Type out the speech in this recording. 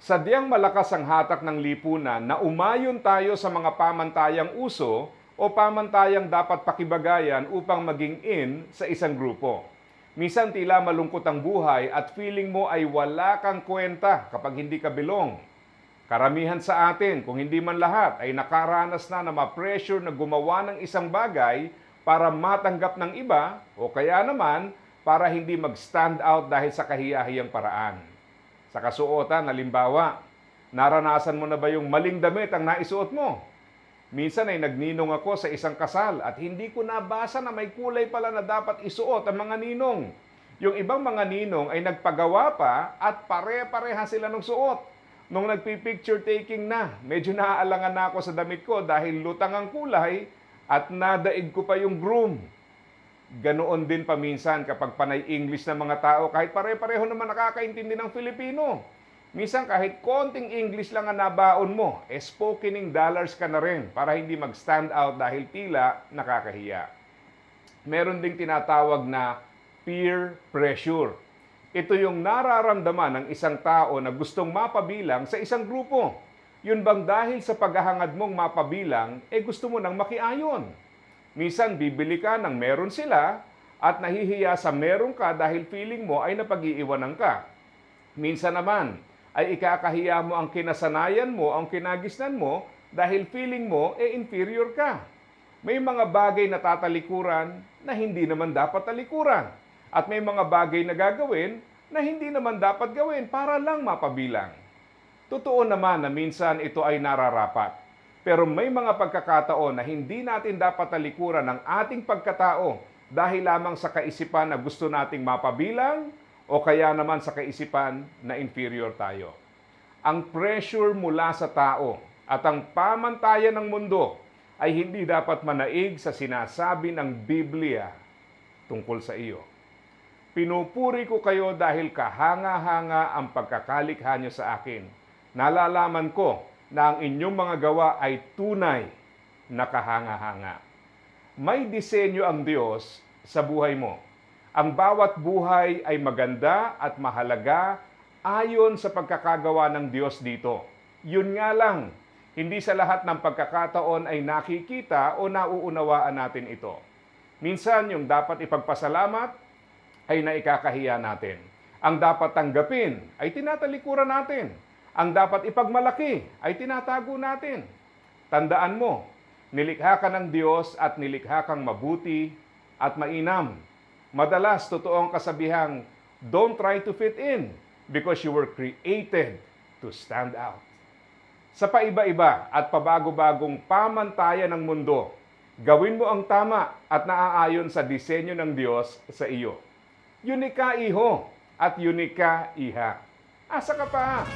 Sadyang malakas ang hatak ng lipunan na umayon tayo sa mga pamantayang uso o pamantayang dapat pakibagayan upang maging in sa isang grupo. Minsan tila malungkot ang buhay at feeling mo ay wala kang kwenta kapag hindi ka belong. Karamihan sa atin, kung hindi man lahat, ay nakaranas na na ma-pressure na gumawa ng isang bagay para matanggap ng iba o kaya naman para hindi mag-stand out dahil sa kahiyahiyang paraan. Sa kasuotan, halimbawa, naranasan mo na ba yung maling damit ang naisuot mo? Minsan ay nagninong ako sa isang kasal at hindi ko nabasa na may kulay pala na dapat isuot ang mga ninong. Yung ibang mga ninong ay nagpagawa pa at pare-pareha sila ng suot. Nung nagpi-picture taking na, medyo naaalangan na ako sa damit ko dahil lutang ang kulay at nadaig ko pa yung groom. Ganoon din paminsan kapag panay English ng mga tao kahit pare-pareho naman nakakaintindi ng Filipino. Minsan kahit konting English lang ang nabaon mo, eh spokening dollars ka na rin para hindi mag-stand out dahil tila nakakahiya. Meron ding tinatawag na peer pressure. Ito yung nararamdaman ng isang tao na gustong mapabilang sa isang grupo. Yun bang dahil sa paghahangad mong mapabilang, eh gusto mo nang makiayon? Minsan bibili ka ng meron sila at nahihiya sa meron ka dahil feeling mo ay napag-iiwanan ka. Minsan naman ay ikakahiya mo ang kinasanayan mo, ang kinagisnan mo dahil feeling mo e inferior ka. May mga bagay na tatalikuran na hindi naman dapat talikuran. At may mga bagay na gagawin na hindi naman dapat gawin para lang mapabilang. Totoo naman na minsan ito ay nararapat. Pero may mga pagkakataon na hindi natin dapat talikuran ang ating pagkatao dahil lamang sa kaisipan na gusto nating mapabilang o kaya naman sa kaisipan na inferior tayo. Ang pressure mula sa tao at ang pamantayan ng mundo ay hindi dapat manaig sa sinasabi ng Biblia tungkol sa iyo. Pinupuri ko kayo dahil kahanga-hanga ang pagkakalikha nyo sa akin. Nalalaman ko na ang inyong mga gawa ay tunay na kahanga-hanga. May disenyo ang Diyos sa buhay mo. Ang bawat buhay ay maganda at mahalaga ayon sa pagkakagawa ng Diyos dito. Yun nga lang, hindi sa lahat ng pagkakataon ay nakikita o nauunawaan natin ito. Minsan yung dapat ipagpasalamat ay naikakahiya natin. Ang dapat tanggapin ay tinatalikuran natin. Ang dapat ipagmalaki ay tinatago natin. Tandaan mo, nilikha ka ng Diyos at nilikha kang mabuti at mainam. Madalas, totoo ang kasabihang, don't try to fit in because you were created to stand out. Sa paiba-iba at pabago-bagong pamantayan ng mundo, gawin mo ang tama at naaayon sa disenyo ng Diyos sa iyo. Yunika iho at yunika iha. Asa ka pa?